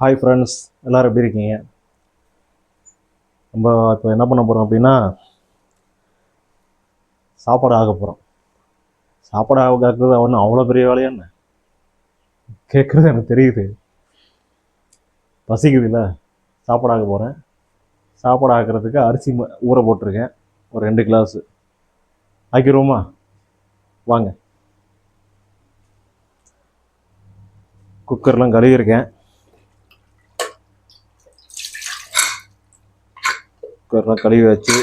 Hi friends எல்லோரும் எப்படி இருக்கீங்க? நம்ம இப்போ என்ன பண்ண போகிறோம் அப்படின்னா சாப்பாடு ஆக போகிறோம் சாப்பாடு ஆக கேட்குறது ஒன்றும் அவ்வளோ பெரிய வேலையா என்ன? கேட்குறது எனக்கு தெரியுது. பசிக்குதுல்ல சாப்பாடு ஆக போகிறேன் சாப்பாடு ஆக்கிறதுக்கு அரிசி ம- ஊற போட்டிருக்கேன். ஒரு ரெண்டு கிளாஸு. ஆக்கிடுவோமா? வாங்க. குக்கர்லாம் கழுவிருக்கேன் நல்லா கழுவி வச்சு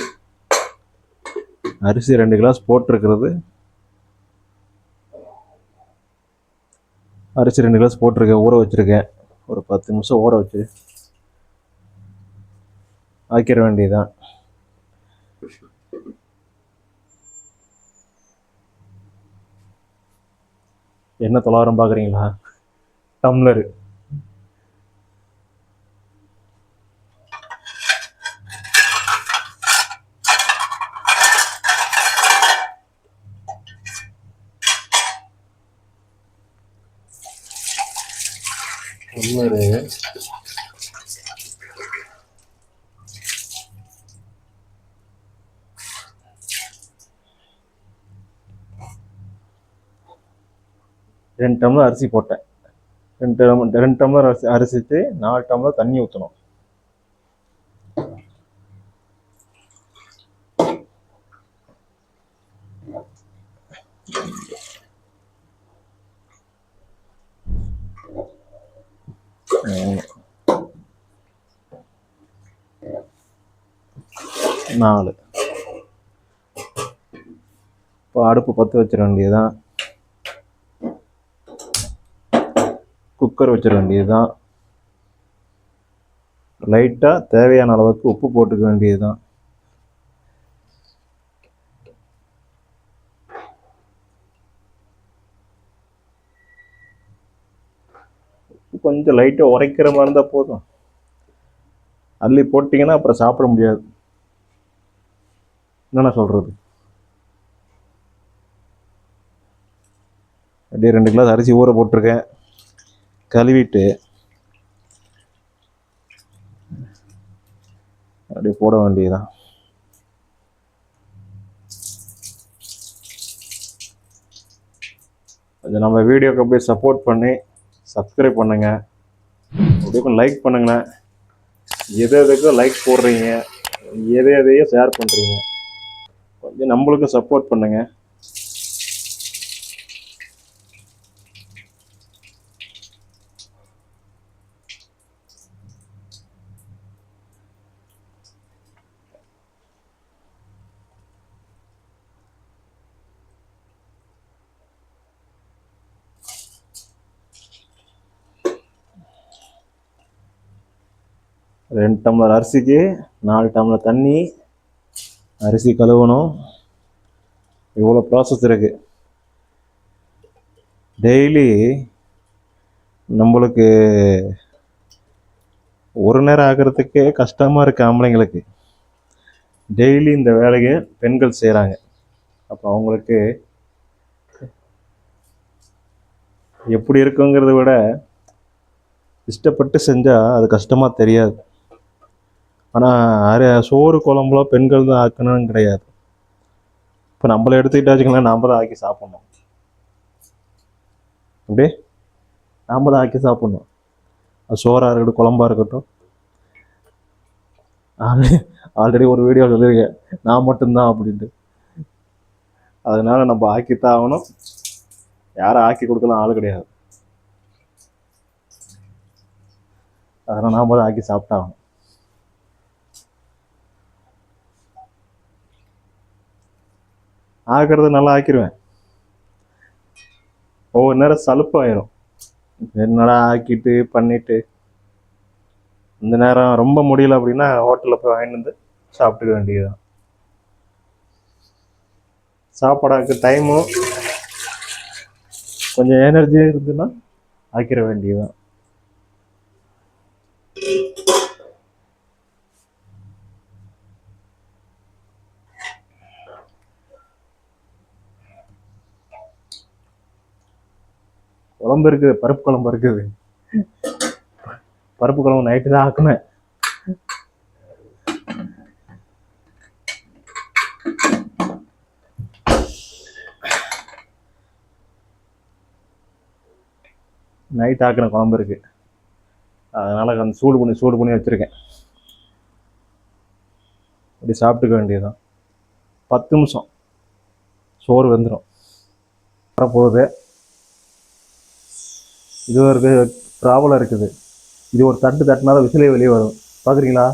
அரிசி ரெண்டு கிளாஸ் போட்டிருக்கிறது. அரிசி ரெண்டு கிளாஸ் போட்டிருக்கேன் ஊற வச்சுருக்கேன். ஒரு பத்து நிமிஷம் ஊற வச்சு ஆக்கிட வேண்டியதுதான். என்ன தொள்ளாயிரம் பார்க்குறீங்களா டம்ளரு. டம்ளரு ரெண்டு டம்ளர் அரிசி போட்டேன். ரெண்டு ரெண்டு டம்ளர் அரிசி அரிசிட்டு நாலு டம்ளர் தண்ணி ஊற்றணும் நாலு. இப்போ அடுப்பு பற்ற வச்சிட வேண்டியதுதான். குக்கர் வச்சிட வேண்டியதுதான். லைட்டாக தேவையான அளவுக்கு உப்பு போட்டுக்க வேண்டியதுதான். தான் கொஞ்சம் லைட்டாக உரைக்கிற மாதிரி இருந்தால் போதும். அள்ளி போட்டிங்கன்னா அப்புறம் சாப்பிட முடியாது. என்னண்ணா சொல்கிறது அப்படியே ரெண்டு கிளாஸ் அரிசி ஊற போட்டிருக்கேன். கழுவிட்டு அப்படியே போட வேண்டியதுதான். கொஞ்சம் நம்ம வீடியோக்கு அப்படியே சப்போர்ட் பண்ணி சப்ஸ்கிரைப் பண்ணுங்க. அப்படியே கொஞ்சம் லைக் பண்ணுங்களேன். எது எதுக்கும் லைக் போடுறீங்க? எதை எதையோ ஷேர் பண்ணுறீங்க கொஞ்சம் நம்மளுக்கும் சப்போர்ட் பண்ணுங்க. ரெண்டு டம்ளர் அரிசிக்கு நாலு டம்ளர் தண்ணி அரிசி கழுவணும். இவ்வளோ ப்ராசஸ் இருக்குது டெய்லி நம்மளுக்கு ஒரு நேரம் ஆகிறதுக்கே கஷ்டமாக இருக்குது ஆம்பளைங்களுக்கு. டெய்லி இந்த வேலையை பெண்கள் செய்கிறாங்க அப்போ அவங்களுக்கு எப்படி இருக்குங்கிறத விட இஷ்டப்பட்டு செஞ்சால் அது கஷ்டமாக தெரியாது. ஆனால் அரை சோறு குழம்புல பெண்கள் தான் ஆக்கணும்னு கிடையாது. இப்போ நம்மளை எடுத்துக்கிட்டா வச்சுக்கலாம் தான் ஆக்கி சாப்பிட்ணும். அப்படியே? நாம் தான் ஆக்கி சாப்பிட்ணும். அது சோறாக இருக்கட்டும் குழம்பாக இருக்கட்டும். ஆல்ரெடி ஒரு வீடியோ சொல்லியிருக்கேன். நான் மட்டும்தான் அப்படின்ட்டு. அதனால நம்ம ஆக்கித்தான் ஆகணும். யாரும் ஆக்கி கொடுக்கலாம் ஆள் கிடையாது. அதனால் நாம் தான் ஆக்கி சாப்பிட்டாகணும். ஆக்கிறது நல்லா ஆக்கிடுவேன் ஒவ்வொரு நேரம் சலுப்பாயிரும். என்னடா ஆக்கிட்டு பண்ணிட்டு. இந்த நேரம் ரொம்ப முடியல அப்படின்னா ஹோட்டலில் போய் வாங்கிட்டு வந்து சாப்பிட்டுக்க வேண்டியதுதான். சாப்பாடாக்கு டைமும் கொஞ்சம் எனர்ஜியாக இருந்துன்னா ஆக்கிட வேண்டியதுதான். குழம்பு இருக்குது பருப்பு குழம்பு இருக்குது. பருப்பு குழம்பு நைட்டு தான் ஆக்குனேன் நைட் ஆக்கின குழம்பு இருக்கு. அதனால அந்த சூடு பண்ணி சூடு பண்ணி வச்சிருக்கேன். அப்படி சாப்பிட்டுக்க வேண்டியதுதான். பத்து நிமிஷம். சோறு வெந்துடும் வரப்போகுது. இது ஒரு ப்ராப்ளம் இருக்குது. இது ஒரு தட்டு தட்டினா தான் விசிலே வெளியே வரும். பார்க்குறீங்களா?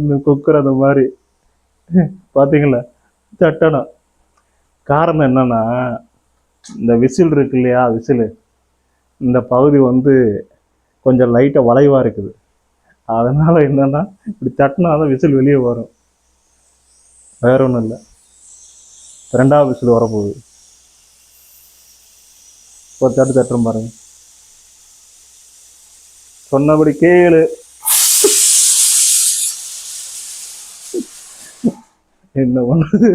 இந்த குக்கர் அந்த மாதிரி. பார்த்தீங்களா? தட்டணும். காரணம் என்னென்னா இந்த விசில் இருக்கு இல்லையா விசில்? இந்த பகுதி வந்து கொஞ்சம் லைட்டாக வளைவாக இருக்குது. அதனால் என்னென்னா இப்படி தட்டினா தான் விசில் வெளியே வரும். வேற ஒன்றும் இல்லை. ரெண்டாவது விசில் வரப்போகுது. ஒரு தட்டு தட்டுறோம் பாருங்க. சொன்னபடி கேளு. என்ன பண்ணுது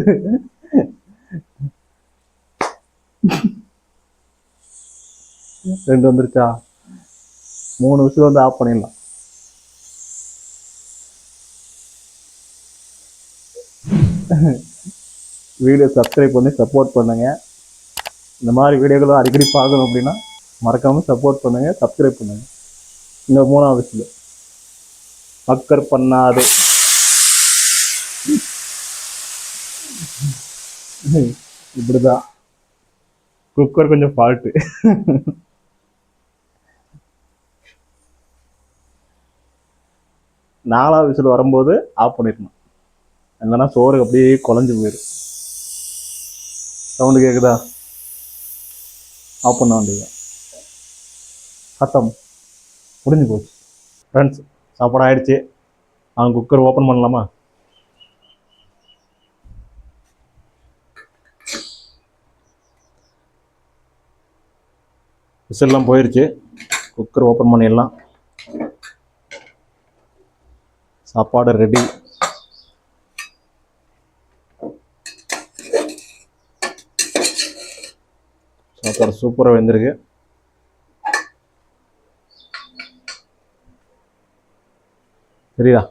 ரெண்டு வந்துருச்சா? மூணு விசில் வந்து ஆஃப் பண்ணிடலாம். வீடியோ சப்ஸ்கிரைப் பண்ணி சப்போர்ட் பண்ணுங்க. இந்த மாதிரி வீடியோகளை அடிக்கடி பார்க்கணும் அப்படின்னா மறக்காமல் சப்போர்ட் பண்ணுங்க சப்ஸ்கிரைப் பண்ணுங்கள் இந்த மூணாவது விஷயம். மக்கர் பண்ணாது. இப்படிதான். குக்கர் கொஞ்சம் ஃபால்ட்டு நாலாவது விசில் வரும்போது ஆஃப் பண்ணிடணும். இல்லைன்னா சோறு அப்படியே குழஞ்சு போயிடும். சவுண்டு கேட்குதா ஆஃப் பண்ண வேண்டியது கத்தம் முடிஞ்சு போச்சு. ஃப்ரெண்ட்ஸ் சாப்பாடு ஆகிடுச்சு அவன் குக்கர் ஓப்பன் பண்ணலாமா? விசில்லாம் போயிடுச்சு குக்கர் ஓப்பன் பண்ணிடலாம். சாப்பாடு ரெடி சாப்பாடு சூப்பராக வெந்திருக்கு. சரியா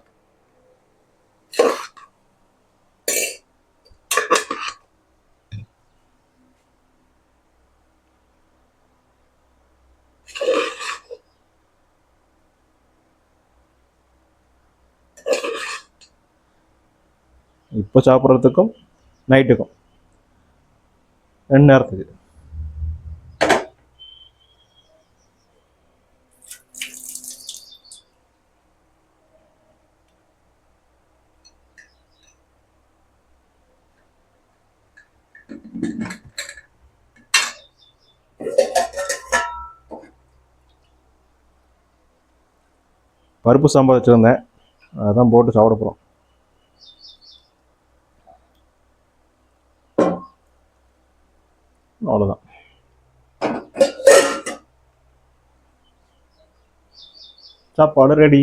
இப்போ சாப்பிட்றதுக்கும் நைட்டுக்கும் ரெண்டு நேரத்துக்கு. பருப்பு சாம்பார் வச்சுருந்தேன். அதான் போட்டு சாப்பிட போகிறோம் அவ்வளோதான் சாப்பாடு ரெடி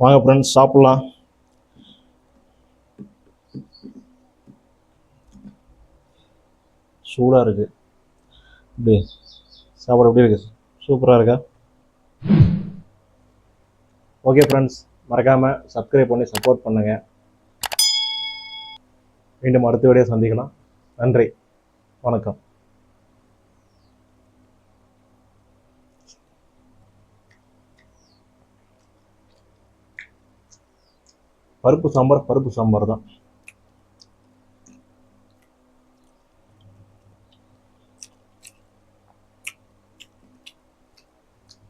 வாங்க ஃப்ரெண்ட்ஸ் சாப்பிட்லாம். சூடாக இருக்குது இப்படி சாப்பாடு எப்படி இருக்குது சூப்பராக இருக்கா? ஓகே ஃப்ரெண்ட்ஸ் மறக்காமல் சப்ஸ்கிரைப் பண்ணி சப்போர்ட் பண்ணுங்கள் மீண்டும் அடுத்த வீடியோ சந்திக்கலாம். நன்றி. வணக்கம். பருப்பு சாம்பார் பருப்பு சாம்பார் தான்.